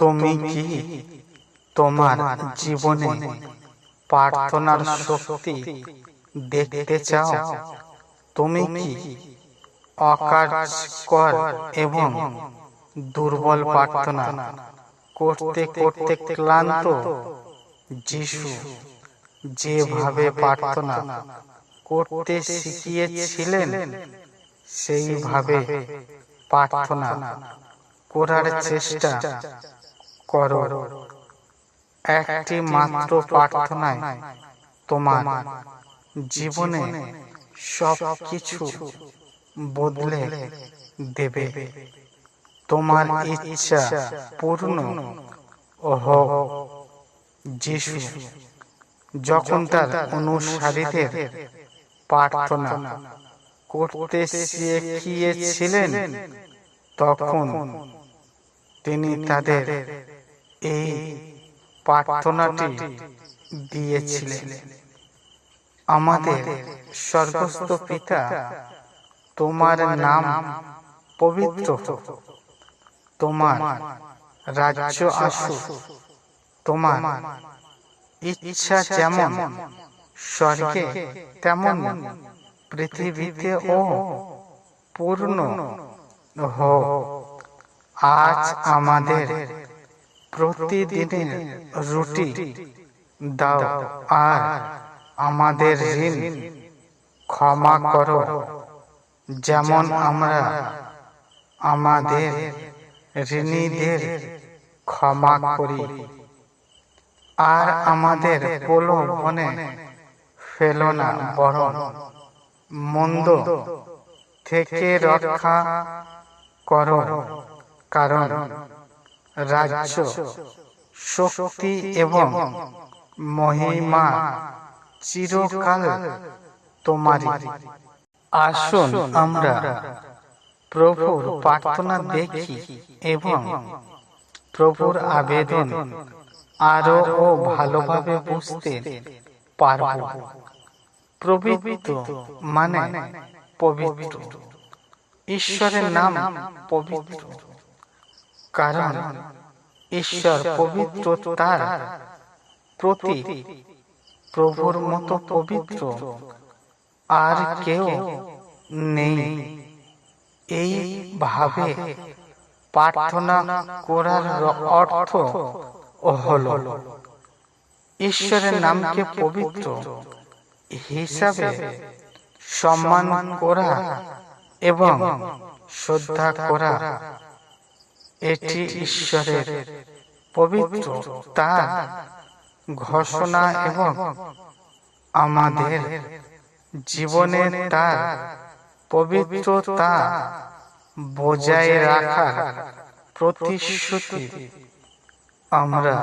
তুমি কি তোমার জীবনে প্রার্থনার শক্তি দেখতে চাও? তুমি কি অকার্যকর এবং দুর্বল প্রার্থনা করতে করতে ক্লান্ত যিশু যেভাবে প্রার্থনা করতে শিখিয়েছিলেন সেইভাবে প্রার্থনা করার চেষ্টা করো। একটি মাত্র প্রার্থনায় তোমার জীবনে সব কিছু বদলে দেবে। তোমার ইচ্ছা পূর্ণ হোক। যিশু যখন তার অনুসারীদের প্রার্থনা করতে শিখিয়েছিলেন, তখন তিনি তাদের এই প্রার্থনাটি দিয়েছিলেন। আমাদের স্বর্গস্থ পিতা, তোমার নাম পবিত্র তোমার রাজ্য আসুক। তোমার ইচ্ছা যেমন স্বর্গে, তেমন পৃথিবীতে ও পূর্ণ হোক। আজ আমাদের প্রতিদিনের রুটি দাও আর আমাদের ঋণ ক্ষমা করো। যেমন আমরা আমাদের ঋণীদের ক্ষমা করি। আর আমাদের প্রলোভনে ফেলো না বরং মন্দ থেকে রক্ষা করো। কারণ রাজ্য, শক্তি এবং মহিমা চিরকাল তোমারই। আসুন আমরা প্রভুর প্রার্থনা দেখি এবং প্রভুর আবেদন আরও ও ভালোভাবে বুঝতে পারব। প্রবৃত্ত মানে পবিত্র। ঈশ্বরের নাম পবিত্র। কারণ ঈশ্বর পবিত্র তার প্রতি প্রভুর মতো পবিত্র। আর কেউ নেই। এই ভাবে প্রার্থনা করার অর্থ হল, ঈশ্বরের নামকে পবিত্র হিসাবে সম্মান করা এবং শ্রদ্ধা করা। এটি ঈশ্বরের পবিত্র তা ঘোষণা এবং আমাদের জীবনে তার পবিত্রতা বজায় রাখার প্রতিশ্রুতি আমরা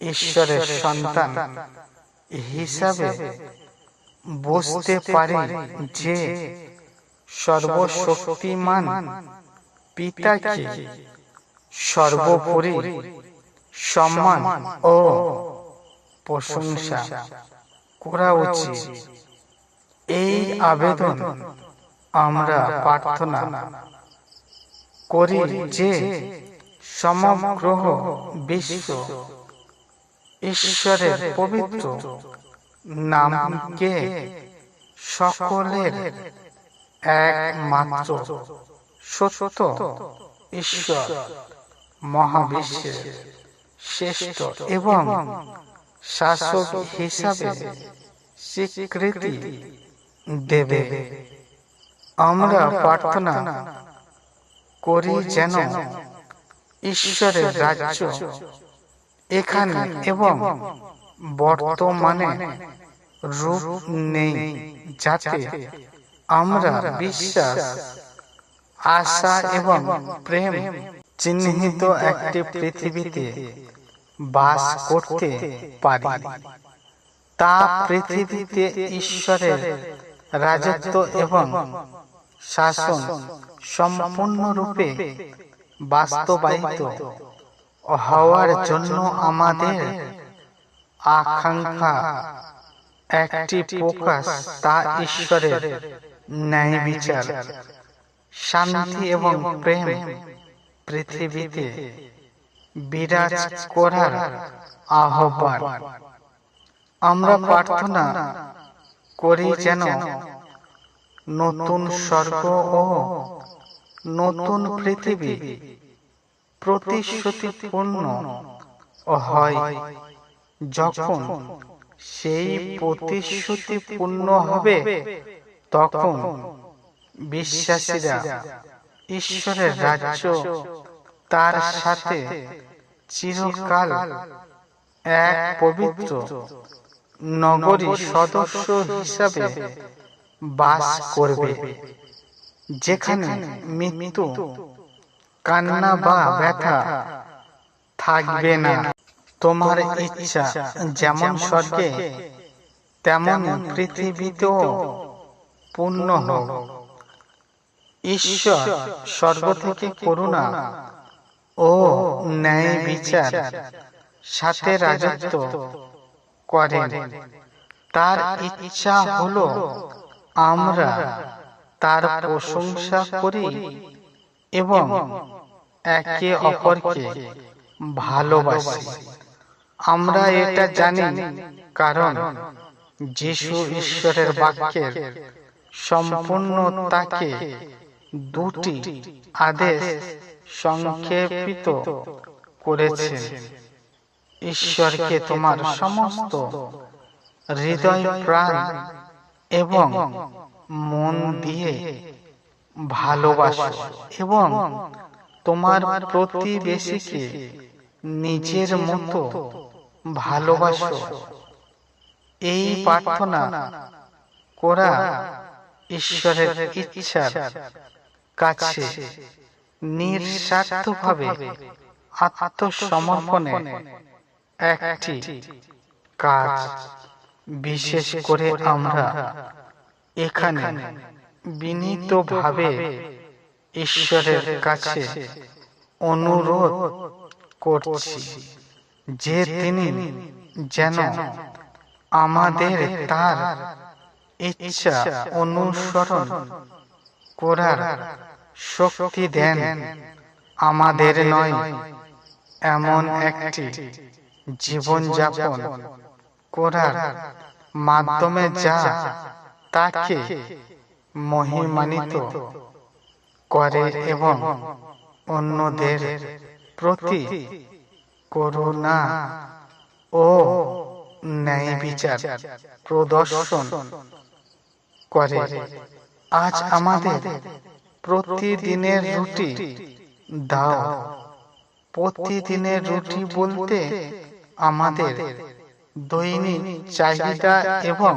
ঈশ্বরের সন্তান হিসাবে বুঝতে পারি যে সর্বশক্তিমান পিতাকে সর্বোপরি সম্মান ও প্রশংসা করা উচিত। এই আবেদন আমরা প্রার্থনা করি যে সমগ্র বিশ্ব ঈশ্বরের পবিত্র নামকে সকলের একমাত্র সত্য ঈশ্বর মহাবিশ্বের শ্রেষ্ঠ এবং শাসক হিসাবে স্বীকৃতি দেবে। আমরা প্রার্থনা করি যেন ঈশ্বরের রাজ্য এখানে এবং বর্তমানে রূপ নেই, যাতে আমরা বিশ্বাস আশা এবং প্রেম চিহ্নিত একটি পৃথিবীতে বাস করতে পারি। তা পৃথিবীতে ঈশ্বরের রাজত্ব এবং শাসন সম্পূর্ণরূপে বাস্তবায়িত। হওয়ার জন্য আমাদের আকাঙ্ক্ষা একটি প্রকাশ তা ঈশ্বরের ন্যায় বিচার। শান্তি এবং প্রেম পৃথিবীতে বিরাজ করার আহ্বান। আমরা প্রার্থনা করি যেন নতুন স্বর্গ ও নতুন পৃথিবী প্রতিশ্রুতিপূর্ণ হয় যখন সেই প্রতিশ্রুতি পূর্ণ হবে তখন বিশ্বাসীরা ঈশ্বরের রাজ্য তার সাথে চিরকাল এক পবিত্র নগরী সদস্য হিসাবে বাস করবে যেখানে মৃত্যু কান্না বা ব্যথা থাকবে না। তোমার ইচ্ছা যেমন স্বর্গে তেমন পৃথিবীতেও পূর্ণ হোক। ঈশ্বর স্বর্গ থেকে করুণা ও ন্যায় বিচার, সাথে রাজত্ব করেন। তার ইচ্ছা হলো আমরা তার প্রশংসা করি এবং একে অপরকে ভালোবাসি। আমরা এটা জানি, কারণ যিশু ঈশ্বরের বাক্যের সম্পূর্ণতাকে দুটি আদেশ সংক্ষেপিত করেছেন ঈশ্বরকে তোমার সমস্ত হৃদয় প্রাণ এবং মন দিয়ে ভালোবাসো এবং তোমার প্রতিবেশীকে নিজের মতো ভালোবাসো। এই প্রার্থনা করা ঈশ্বরের ইচ্ছার। কাছে নিঃস্বার্থভাবে আত্মসমর্পণে একটি কাজ বিশেষ করে আমরা এখানে বিনীতভাবে ঈশ্বরের কাছে অনুরোধ করছি যে তিনি যেন আমাদের তার ইচ্ছা অনুসরণ করার শক্তি দেন, আমাদের নয়। এমন একটি জীবনযাপন করার মাধ্যমে যা তাকে মহিমানিত করে এবং অন্যদের প্রতি করুণা ও ন্যায় বিচার প্রদর্শন করে। আজ আমাদের প্রতিদিনের রুটি দাও। প্রতিদিনের রুটি বলতে আমাদের দৈনিক চাহিদা এবং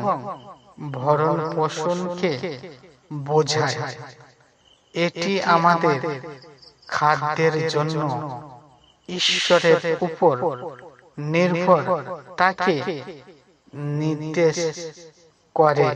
ভরণ পোষণকে বোঝায়। এটি আমাদের খাদ্যের জন্য ঈশ্বরের উপর নির্ভর তাকে নির্দেশ করে।